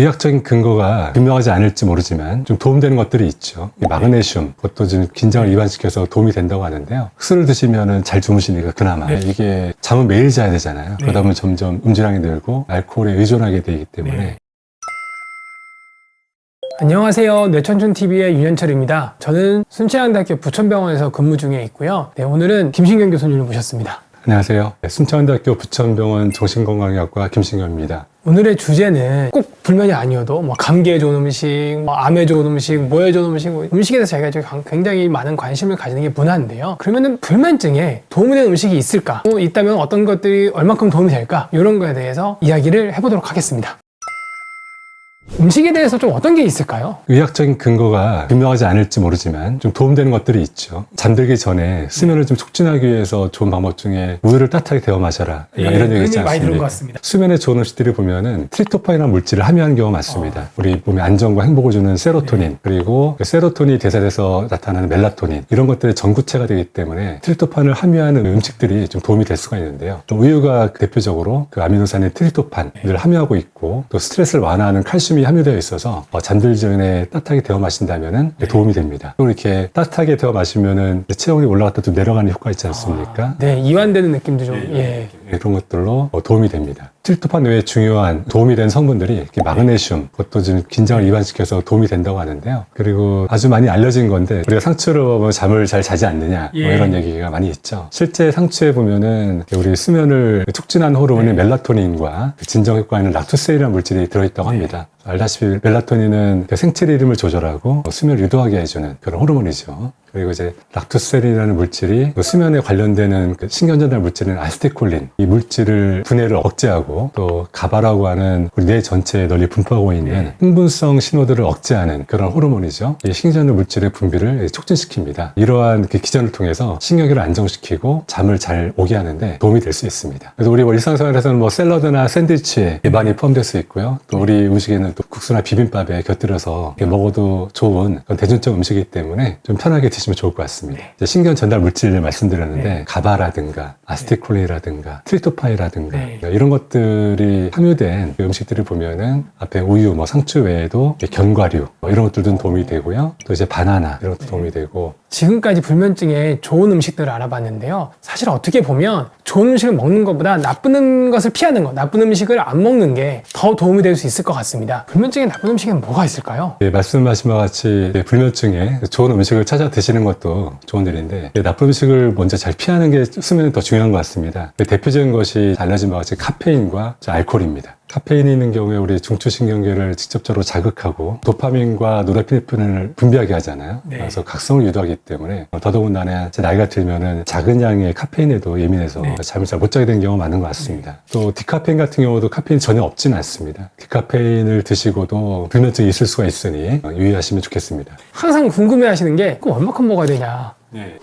의학적인 근거가 분명하지 않을지 모르지만 좀 도움되는 것들이 있죠. 이 마그네슘, 그것도 좀 긴장을 이완시켜서 도움이 된다고 하는데요. 술 드시면은 잘 주무시니까 그나마 네. 이게 잠은 매일 자야 되잖아요. 네. 그러다 보면 점점 음주량이 늘고 알코올에 의존하게 되기 때문에 네. 안녕하세요. 뇌천춘TV의 윤현철입니다. 저는 순천향대학교 부천병원에서 근무 중에 있고요. 네, 오늘은 김신경 교수님을 모셨습니다. 안녕하세요. 네, 순천대학교 부천병원 정신건강의학과 김신경입니다. 오늘의 주제는 꼭 불면이 아니어도 뭐 감기에 좋은 음식, 뭐 암에 좋은 음식, 뭐에 좋은 음식, 뭐 음식에 대해서 좀 굉장히 많은 관심을 가지는 게 문화인데요. 그러면은 불면증에 도움이 되는 음식이 있을까? 또 있다면 어떤 것들이 얼만큼 도움이 될까? 이런 거에 대해서 이야기를 해보도록 하겠습니다. 음식에 대해서 좀 어떤 게 있을까요? 의학적인 근거가 분명하지 않을지 모르지만 좀 도움되는 것들이 있죠. 잠들기 전에 수면을 좀 촉진하기 위해서 좋은 방법 중에 우유를 따뜻하게 데워 마셔라. 이런 얘기 있지 예, 많이 들은 않습니까? 것 같습니다. 수면에 좋은 음식들을 보면은 트리토판이라는 물질을 함유하는 경우가 많습니다. 우리 몸에 안정과 행복을 주는 세로토닌 그리고 그 세로토닌이 대사돼서 나타나는 멜라토닌 이런 것들이 전구체가 되기 때문에 트리토판을 함유하는 음식들이 좀 도움이 될 수가 있는데요. 또 우유가 대표적으로 그 아미노산인 트리토판을 함유하고 있고 또 스트레스를 완화하는 칼슘이 함유되어 있어서 어, 잠들기 전에 따뜻하게 데워 마신다면은 도움이 됩니다. 또 이렇게 따뜻하게 데워 마시면은 체온이 올라갔다 또 내려가는 효과 있지 않습니까? 네, 이완되는 느낌도 좀, 예. 이런 것들로 어, 도움이 됩니다. 트리토판 외에 중요한 도움이 되는 성분들이 이렇게 마그네슘, 그것도 좀 긴장을 이완시켜서 도움이 된다고 하는데요. 그리고 아주 많이 알려진 건데 우리가 상추를 먹으면 잠을 잘 자지 않느냐 뭐 예. 이런 얘기가 많이 있죠. 실제 상추에 보면은 우리 수면을 촉진하는 호르몬인 멜라토닌과 그 진정 효과에는 락토세이라는 물질이 들어있다고 합니다. 알다시피 멜라토닌은 그 생체 리듬을 조절하고 수면을 유도하게 해주는 그런 호르몬이죠. 그리고 이제 락토세린이라는 물질이 그 수면에 관련되는 그 신경전달 물질인 아스테콜린 이 물질을 분해를 억제하고 또 가바라고 하는 우리 뇌 전체에 널리 분포하고 있는 흥분성 신호들을 억제하는 그런 호르몬이죠. 이 신경전달 물질의 분비를 촉진시킵니다. 이러한 그 기전을 통해서 신경계를 안정시키고 잠을 잘 오게 하는데 도움이 될 수 있습니다. 그래서 우리 뭐 일상생활에서는 뭐 샐러드나 샌드위치에 많이 포함될 수 있고요. 또 우리 음식에는 또 국수나 비빔밥에 곁들여서 먹어도 좋은 대중적 음식이기 때문에 좀 편하게 드 시면 좋을 것 같습니다. 이제 신경 전달 물질을 말씀드렸는데 네. 가바라든가 아스티콜린이라든가 트리토파이라든가 네. 그러니까 이런 것들이 함유된 그 음식들을 보면은 앞에 우유, 뭐 상추 외에도 견과류 뭐 이런 것들도 도움이 되고요. 또 이제 바나나 이런 것도 도움이 되고 지금까지 불면증에 좋은 음식들을 알아봤는데요. 사실 어떻게 보면 좋은 음식을 먹는 것보다 나쁜 것을 피하는 것, 나쁜 음식을 안 먹는 게 더 도움이 될 수 있을 것 같습니다. 불면증에 나쁜 음식엔 뭐가 있을까요? 예, 말씀하신 바와 같이 예, 불면증에 좋은 음식을 찾아 드시 는 것도 좋은 일인데 예, 나쁜 음식을 먼저 잘 피하는 게 수면에 더 중요한 것 같습니다. 예, 대표적인 것이 알려진 바와 같이 카페인과 저 알코올입니다. 카페인이 있는 경우에 우리 중추신경계를 직접적으로 자극하고 도파민과 노르피네프린을 분비하게 하잖아요. 네. 그래서 각성을 유도하기 때문에 어, 더더군다나 제 나이가 들면은 작은 양의 카페인에도 예민해서 네. 잠을 잘 못 자게 되는 경우가 많은 것 같습니다. 또 디카페인 같은 경우도 카페인 전혀 없지는 않습니다. 디카페인을 드시고도 불면증이 있을 수가 있으니 어, 유의하시면 좋겠습니다. 항상 궁금해 하시는 게 그럼 얼마큼 먹어야 되냐?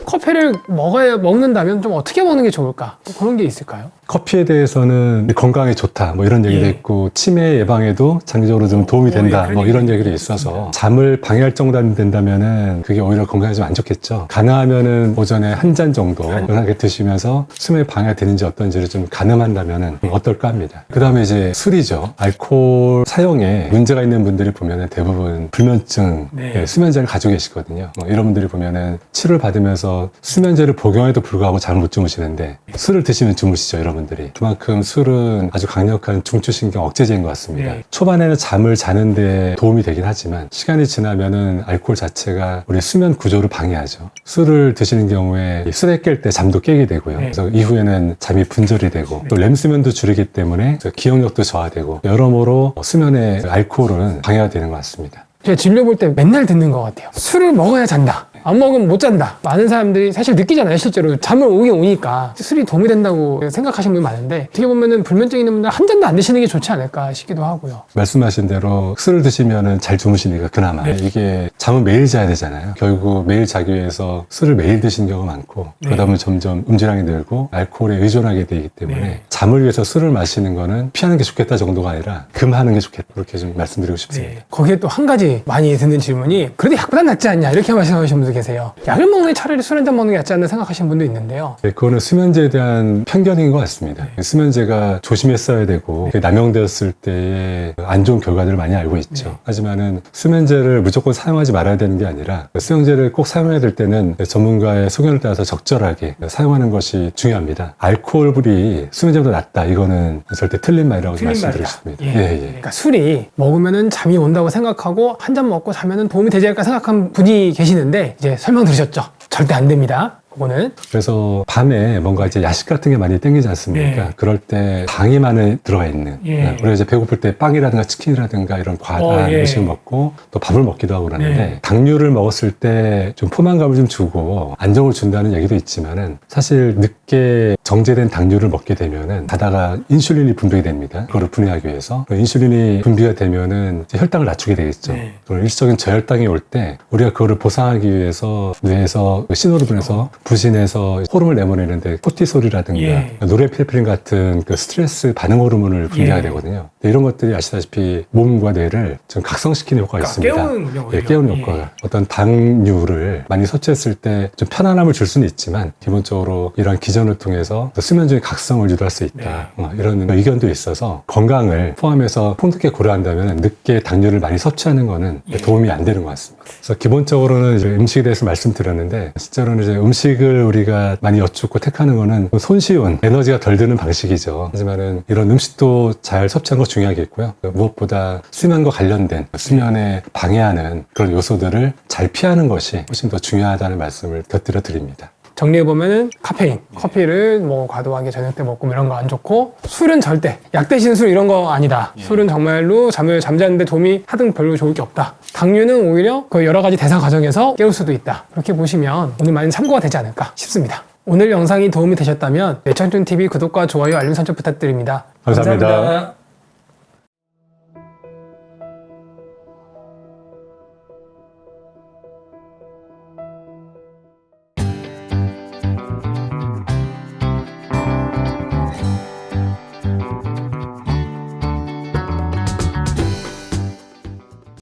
커피를 먹어야, 먹는다면 좀 어떻게 먹는 게 좋을까? 뭐 그런 게 있을까요? 커피에 대해서는 건강에 좋다 뭐 이런 얘기도 예. 있고 치매 예방에도 장기적으로 좀 도움이 어, 예, 된다 뭐 이런 얘기도 있어서 잠을 방해할 정도는 된다면은 그게 오히려 건강에 좀 안 좋겠죠. 가능하면은 오전에 한 잔 정도 연하게 드시면서 수면에 방해가 되는지 어떤지를 좀 가늠한다면은 어떨까 합니다. 그 다음에 이제 술이죠. 알코올 사용에 문제가 있는 분들이 보면은 대부분 불면증 네. 예, 수면제를 가지고 계시거든요. 어, 이런 분들이 보면은 치료를 받으면서 수면제를 복용해도 불구하고 잠을 못 주무시는데 술을 드시면 주무시죠 이런 분들이 그만큼 술은 아주 강력한 중추신경 억제제인 것 같습니다 네. 초반에는 잠을 자는데 도움이 되긴 하지만 시간이 지나면은 알코올 자체가 우리 수면 구조를 방해하죠 술을 드시는 경우에 이 술에 깰 때 잠도 깨게 되고요 네. 그래서 이후에는 잠이 분절이 되고 또 렘수면도 줄이기 때문에 기억력도 저하되고 여러모로 수면에 알코올은 방해가 되는 것 같습니다 제가 진료 볼 때 맨날 듣는 것 같아요. 술을 먹어야 잔다. 안 먹으면 못 잔다. 많은 사람들이 사실 느끼잖아요, 실제로. 잠을 오긴 오니까. 술이 도움이 된다고 생각하시는 분 많은데, 어떻게 보면은 불면증 있는 분들 한 잔도 안 드시는 게 좋지 않을까 싶기도 하고요. 말씀하신 대로 술을 드시면은 잘 주무시니까 그나마 네. 이게 잠은 매일 자야 되잖아요. 결국 매일 자기 위해서 술을 매일 드시는 경우가 많고 네. 그러다 보면 점점 음주량이 늘고 알코올에 의존하게 되기 때문에 네. 잠을 위해서 술을 마시는 거는 피하는 게 좋겠다 정도가 아니라 금하는 게 좋겠다 그렇게 좀 말씀드리고 싶습니다. 네. 거기에 또 한 가지 많이 듣는 질문이, 그래도 약보다 낫지 않냐? 이렇게 말씀하시는 분들 계세요. 약을 먹는 게 차라리 술 한잔 먹는 게 낫지 않나 생각하시는 분도 있는데요. 네, 그거는 수면제에 대한 편견인 것 같습니다. 수면제가 조심했어야 되고 남용되었을 때의 안 좋은 결과들을 많이 알고 있죠. 하지만은 수면제를 무조건 사용하지 말아야 되는 게 아니라 수면제를 꼭 사용해야 될 때는 전문가의 소견을 따라서 적절하게 사용하는 것이 중요합니다. 알코올불이 수면제보다 낫다. 이거는 절대 틀린 말이라고 틀린 말씀드리고. 싶습니다. 예. 예, 예. 그러니까 술이 먹으면은 잠이 온다고 생각하고 한 잔 먹고 자면은 도움이 되지 않을까 생각한 분이 계시는데 이제 설명 들으셨죠? 절대 안 됩니다. 그거는 그래서 밤에 뭔가 이제 야식 같은 게 많이 땡기지 않습니까? 네. 그럴 때 당이 많이 들어가 있는. 예. 네, 우리가 이제 배고플 때 빵이라든가 치킨이라든가 이런 과한 어, 예. 음식을 먹고 또 밥을 먹기도 하고 그러는데 네. 당류를 먹었을 때 좀 포만감을 좀 주고 안정을 준다는 얘기도 있지만은 사실 늦게 정제된 당류를 먹게 되면은 가다가 인슐린이 분비가 됩니다. 그거를 분해하기 위해서 그 인슐린이 분비가 되면은 혈당을 낮추게 되겠죠. 네. 일시적인 저혈당이 올 때 우리가 그거를 보상하기 위해서 뇌에서 그 신호를 보내서 부신해서 호르몬을 내보내는데 코티솔이라든가 예. 노래필프린 같은 그 스트레스 반응 호르몬을 분비하게 예. 되거든요. 이런 것들이 아시다시피 몸과 뇌를 좀 각성시키는 효과가 있습니다. 그러니까 깨우는군요. 예. 깨우는 예. 효과가 어떤 당류를 많이 섭취했을 때 좀 편안함을 줄 수는 있지만 기본적으로 이러한 기전을 통해서 수면 중의 각성을 유도할 수 있다 네. 어, 이런 의견도 있어서 건강을 포함해서 풍득하게 고려한다면 늦게 당류를 많이 섭취하는 거는 예. 도움이 안 되는 것 같습니다. 그래서 기본적으로는 이제 음식에 대해서 말씀드렸는데 실제로는 이제 음식을 우리가 많이 여쭙고 택하는 거는 손쉬운 에너지가 덜 드는 방식이죠. 하지만은 이런 음식도 잘 섭취하는 거 중요하겠고요. 무엇보다 수면과 관련된 수면에 방해하는 그런 요소들을 잘 피하는 것이 훨씬 더 중요하다는 말씀을 곁들여 드립니다. 정리해 보면은 카페인, 커피를 뭐 과도하게 저녁 때 먹고 뭐 이런 거 안 좋고 술은 절대 약 대신 술 이런 거 아니다. 술은 정말로 잠을 잠자는데 도움이 하등 별로 좋을 게 없다. 당류는 오히려 그 여러 가지 대사 과정에서 깨울 수도 있다. 그렇게 보시면 오늘 많이 참고가 되지 않을까 싶습니다. 오늘 영상이 도움이 되셨다면 내창준 TV 구독과 좋아요 알림 설정 부탁드립니다 감사합니다.